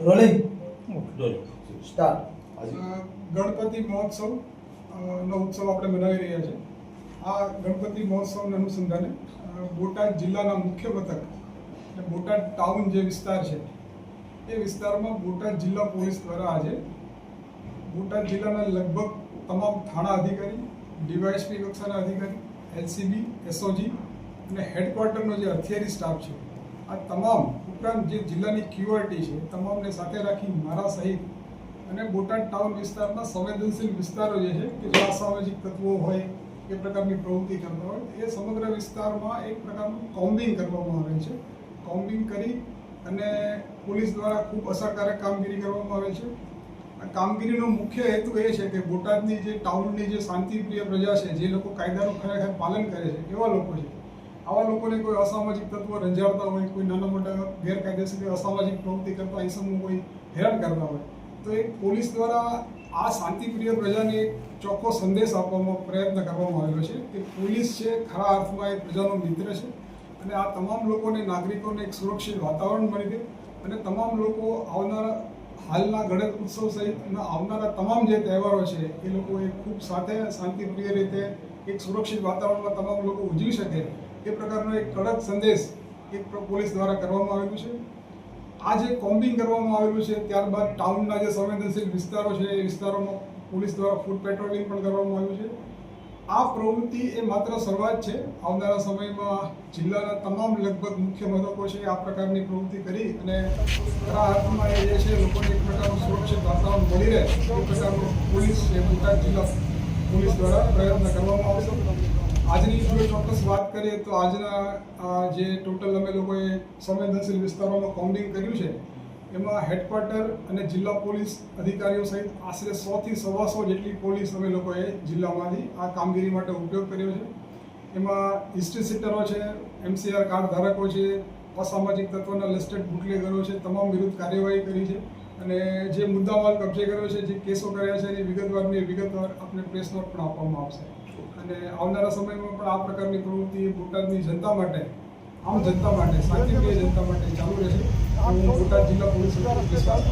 Rolling start Ganpati મહોત્સવ નો ઉત્સવ આપણે મનાવી રહ્યા છે. આ ગણપતિ મહોત્સવના અનુસંધાને બોટાદ જિલ્લાના મુખ્ય મથક એટલે બોટાદ ટાઉન જે વિસ્તાર છે એ વિસ્તારમાં બોટાદ જિલ્લા પોલીસ દ્વારા આજે બોટાદ જિલ્લાના લગભગ તમામ થાણા અધિકારી ડીવાયએસપી કક્ષાના અધિકારી એલસીબી એસઓજી અને હેડક્વાર્ટરનો જે હથિયારી સ્ટાફ છે આ તમામ ઉપરાંત જે જિલ્લાની ક્યુઆરટી છે તમામને સાથે રાખી મારા સહિત અને બોટાદ ટાઉન વિસ્તારના સંવેદનશીલ વિસ્તારો જે છે, કે જે અસામાજિક તત્વો હોય, એ પ્રકારની પ્રવૃત્તિ કરતા હોય, એ સમગ્ર વિસ્તારમાં એક પ્રકારનું કોમ્બિંગ કરવામાં આવે છે. કોમ્બિંગ કરી અને પોલીસ દ્વારા ખૂબ અસરકારક કામગીરી કરવામાં આવે છે. આ કામગીરીનો મુખ્ય હેતુ એ છે કે બોટાદની જે ટાઉનની જે શાંતિપ્રિય પ્રજા છે, જે લોકો કાયદાનું ખરેખર પાલન કરે છે, એવા લોકો છે. આવા લોકોને કોઈ અસામાજિક તત્વો રંજાડતા હોય, કોઈ નાના મોટા ગેરકાયદેસર અસામાજિક પ્રવૃત્તિ કરતા ઈસમો કોઈ હેરાન કરતા હોય, તો એક પોલીસ દ્વારા આ શાંતિપ્રિય પ્રજાને એક ચોખ્ખો સંદેશ આપવામાં પ્રયત્ન કરવામાં આવેલો છે કે પોલીસ છે, ખરા અર્થમાં એ પ્રજાનો મિત્ર છે અને આ તમામ લોકોને, નાગરિકોને એક સુરક્ષિત વાતાવરણ મળી રહે અને તમામ લોકો આવનારા હાલના ગણેશ ઉત્સવ સહિતના આવનારા તમામ જે તહેવારો છે, એ લોકો એ ખૂબ સાથે શાંતિપ્રિય રીતે એક સુરક્ષિત વાતાવરણમાં તમામ લોકો ઉજવી શકે એ પ્રકારનો એક કડક સંદેશ એક પોલીસ દ્વારા કરવામાં આવેલું છે. આ જે કોમ્બિંગ કરવામાં આવેલું છે, ત્યારબાદ ટાઉનના જે સંવેદનશીલ વિસ્તારો છે, એ વિસ્તારોમાં પોલીસ દ્વારા ફૂડ પેટ્રોલિંગ પણ કરવામાં આવ્યું છે. આ પ્રવૃત્તિ એ માત્ર શરૂઆત છે. આવનારા સમયમાં જિલ્લાના તમામ લગભગ મુખ્ય મથકો છે આ પ્રકારની પ્રવૃત્તિ કરી અને ખરા અર્થમાં એ જે છે, લોકોને એક પ્રકારનું સુરક્ષિત વાતાવરણ મળી રહે, એ પ્રકારનું પોલીસ છે બોટાદ જિલ્લા પોલીસ દ્વારા પ્રયત્ન કરવામાં આવશે. વાત કરીએ તો આજના જે ટોટલ અમે લોકોએ સંવેદનશીલ વિસ્તારોમાં કાઉન્ટિંગ કર્યું છે, એમાં હેડક્વાર્ટર અને જિલ્લા પોલીસ અધિકારીઓ સહિત આશરે સોથી સવાસો જેટલી પોલીસ અમે લોકોએ જિલ્લામાંથી આ કામગીરી માટે ઉપયોગ કર્યો છે. એમાં હિસ્ટ્રી સિટરો છે એમસીઆર કાર્ડ ધારકો છે, અસામાજિક તત્વોના લિસ્ટેડ બુટલેગરો છે, તમામ વિરુદ્ધ કાર્યવાહી કરી છે. અને જે મુદ્દામાલ કબજે કર્યો છે, જે કેસો કર્યા છે, એની વિગતવારની વિગતવાર આપણે પ્રેસ નોટ પણ આપવામાં આવશે. અને આવનારા સમયમાં પણ આ પ્રકારની પ્રવૃત્તિ બોટાદની જનતા માટે, આમ જનતા માટે શાંતિપ્રિય જનતા માટે ચાલુ રહેશે હું બોટાદ જિલ્લા પોલીસ વિશ્વાસ.